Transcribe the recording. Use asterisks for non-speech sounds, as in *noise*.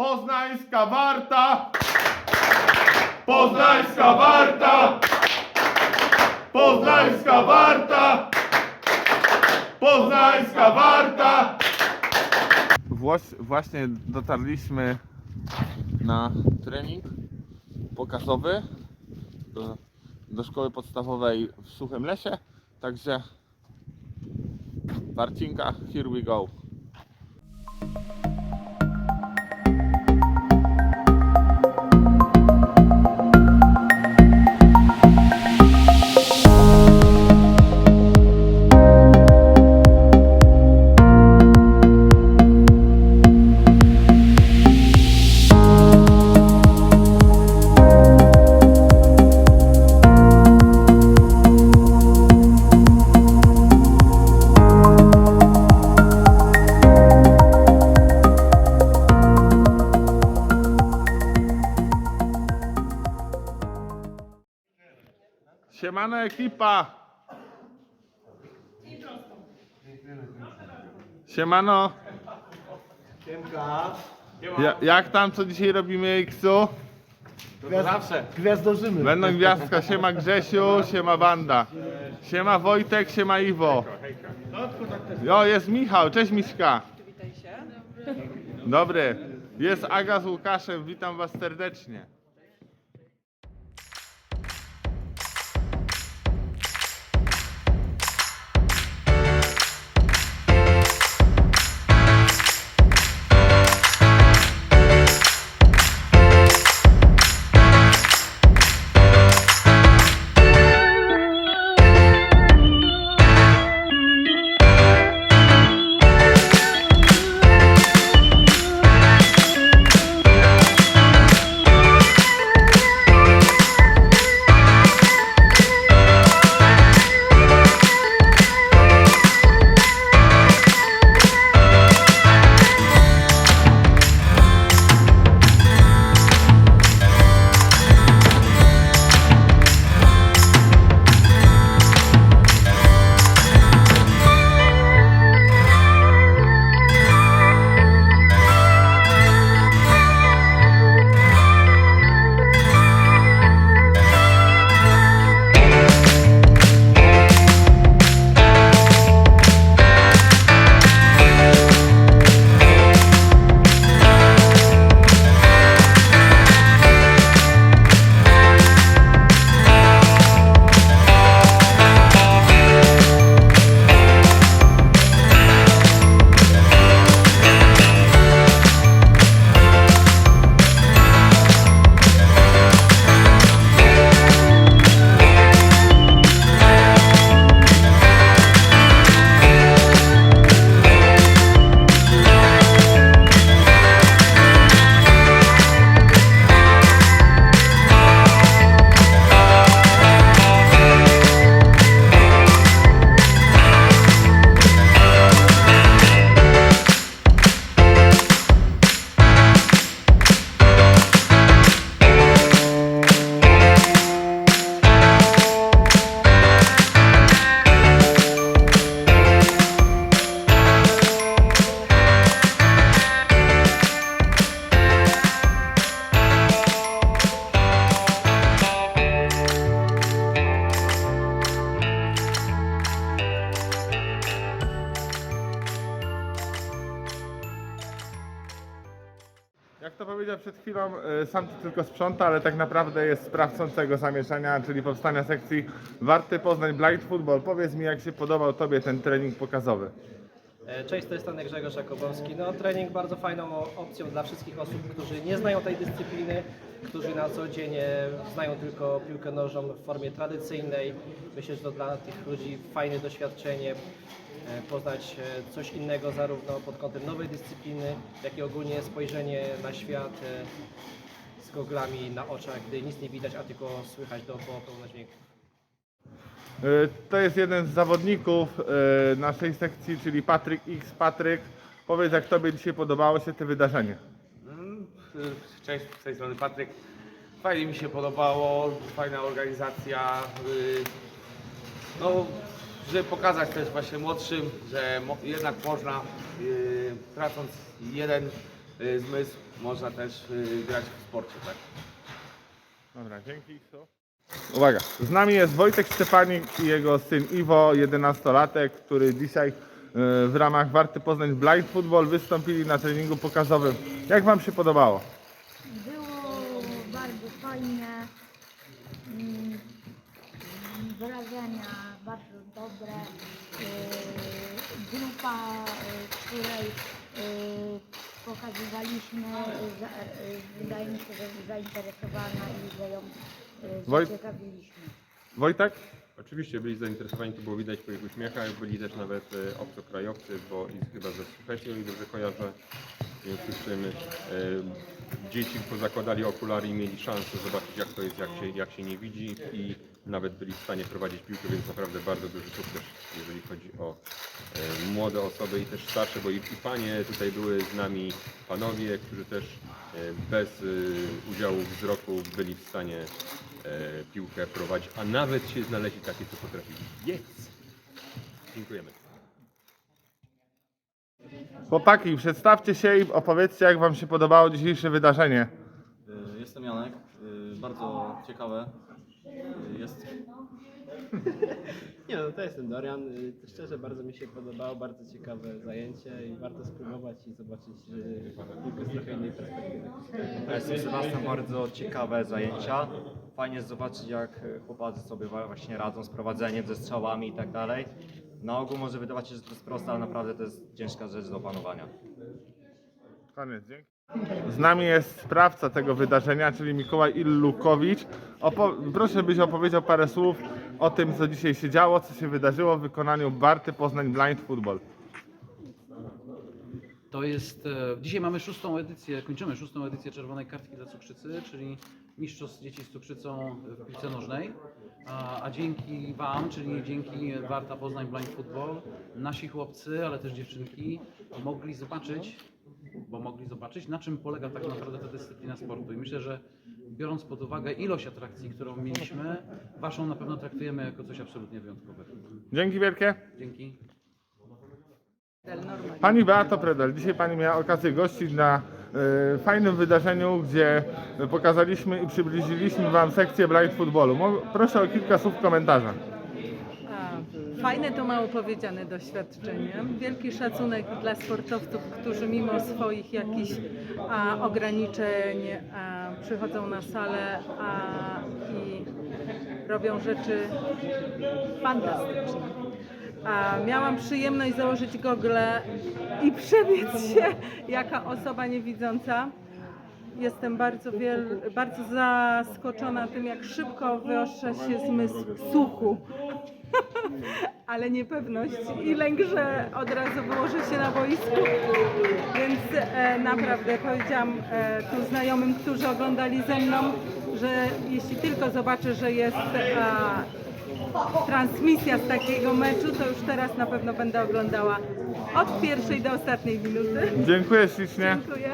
Poznańska Warta! Poznańska Warta! Poznańska Warta! Poznańska Warta! Właśnie dotarliśmy na trening pokazowy do, do szkoły podstawowej w Suchym Lesie, także Warcinka, here we go. Siemano ekipa! Siemano! Siemka. Ja, jak tam, co dzisiaj robimy X-u? Gwiazd, zawsze. Gwiazdożymy. Będą gwiazdka, siema Grzesiu, siema Wanda. Siema Wojtek, siema Iwo. Jo, jest Michał, cześć Miśka. Witaj się. Dobry. Jest Aga z Łukaszem, witam was serdecznie. To powiedział przed chwilą, e, sam tu tylko sprząta, ale tak naprawdę jest sprawcą tego zamieszania, czyli powstania sekcji Warty Poznań Blind Football. Powiedz mi, jak się podobał Tobie ten trening pokazowy? E, Cześć, to jest Stanek Grzegorz Jakubowski. No, trening bardzo fajną opcją dla wszystkich osób, którzy nie znają tej dyscypliny, którzy na co dzień e, znają tylko piłkę nożną w formie tradycyjnej. Myślę, że to dla tych ludzi fajne doświadczenie, poznać e, coś innego zarówno pod kątem nowej dyscypliny, jak i ogólnie spojrzenie na świat e, z goglami na oczach, gdy nic nie widać, a tylko słychać dookoła pełno dźwięków. E, To jest jeden z zawodników e, naszej sekcji, czyli Patryk X. Patryk, powiedz, jak Tobie dzisiaj podobało się to wydarzenie? Mm, Cześć, z tej strony Patryk. Fajnie mi się podobało, fajna organizacja. y, No, żeby pokazać też właśnie młodszym, że mo- jednak można, y, tracąc jeden y, zmysł, można też y, grać w sporcie, tak? Dobra, dzięki. Iksu. Uwaga, z nami jest Wojtek Szczepanik i jego syn Iwo, 11-latek, który dzisiaj e, w ramach Warty Poznań Blind Football wystąpili na treningu pokazowym. Jak Wam się podobało? Było bardzo fajnie. Mm, Wrażenia dobre. Yy, Grupa, yy, której yy, pokazywaliśmy, wydaje mi się, że zainteresowana i że ją Wojt- zaciekawiliśmy. Wojtek? Oczywiście byli zainteresowani, to było widać po ich uśmiechach, byli też nawet obcokrajowcy, bo ich chyba ze ile dobrze kojarzę, z czym e, dzieci pozakładali okulary i mieli szansę zobaczyć jak to jest, jak się, jak się nie widzi i nawet byli w stanie prowadzić piłkę, więc naprawdę bardzo duży sukces, jeżeli chodzi o e, młode osoby i też starsze, bo i, i panie tutaj były z nami, panowie, którzy też e, bez e, udziału wzroku byli w stanie e, piłkę prowadzić, a nawet się znaleźli takie, co potrafili biec. Dziękujemy. Chłopaki, przedstawcie się i opowiedzcie, jak Wam się podobało dzisiejsze wydarzenie. Y, Jestem Janek. Y, Bardzo ciekawe y, jest. *laughs* Nie no, to jestem Dorian. Y, Szczerze bardzo mi się podobało, bardzo ciekawe zajęcie i warto spróbować i zobaczyć y, piłkę z trochę innej perspektywy. Ja jestem Sebastian, bardzo ciekawe zajęcia. Fajnie jest zobaczyć jak chłopacy sobie wa- właśnie radzą z prowadzeniem, ze strzałami i tak dalej. Na ogół może wydawać się, że to jest proste, ale naprawdę to jest ciężka rzecz do opanowania. Koniec, dzięki. Z nami jest sprawca tego wydarzenia, czyli Mikołaj Illukowicz. Opo- proszę, byś opowiedział parę słów o tym, co dzisiaj się działo, co się wydarzyło w wykonaniu Barty Poznań Blind Football. To jest. E, dzisiaj mamy szóstą edycję, kończymy szóstą edycję Czerwonej Kartki dla Cukrzycy, czyli Mistrzostw Dzieci z Cukrzycą w piłce nożnej. A, a dzięki Wam, czyli dzięki Warta Poznań Blind Football, nasi chłopcy, ale też dziewczynki mogli zobaczyć, bo mogli zobaczyć, na czym polega tak naprawdę ta dyscyplina sportu. I myślę, że biorąc pod uwagę ilość atrakcji, którą mieliśmy, Waszą na pewno traktujemy jako coś absolutnie wyjątkowego. Dzięki wielkie. Dzięki. Pani Beato Predel, dzisiaj Pani miała okazję gościć na fajnym wydarzeniu, gdzie pokazaliśmy i przybliżyliśmy Wam sekcję blind footballu. Proszę o kilka słów komentarza. Fajne to mało powiedziane doświadczenie. Wielki szacunek dla sportowców, którzy mimo swoich jakichś a, ograniczeń a, przychodzą na salę a, i robią rzeczy fantastyczne. A, miałam przyjemność założyć gogle i przebiec się jaka osoba niewidząca. Jestem bardzo, wiel, bardzo zaskoczona tym, jak szybko wyostrza się zmysł słuchu. *laughs* Ale niepewność i lęk, że od razu wyłożę się na boisku. Więc e, naprawdę powiedziałam e, tu znajomym, którzy oglądali ze mną, że jeśli tylko zobaczę, że jest e, transmisja z takiego meczu, to już teraz na pewno będę oglądała od pierwszej do ostatniej minuty. Dziękuję ślicznie. Dziękuję.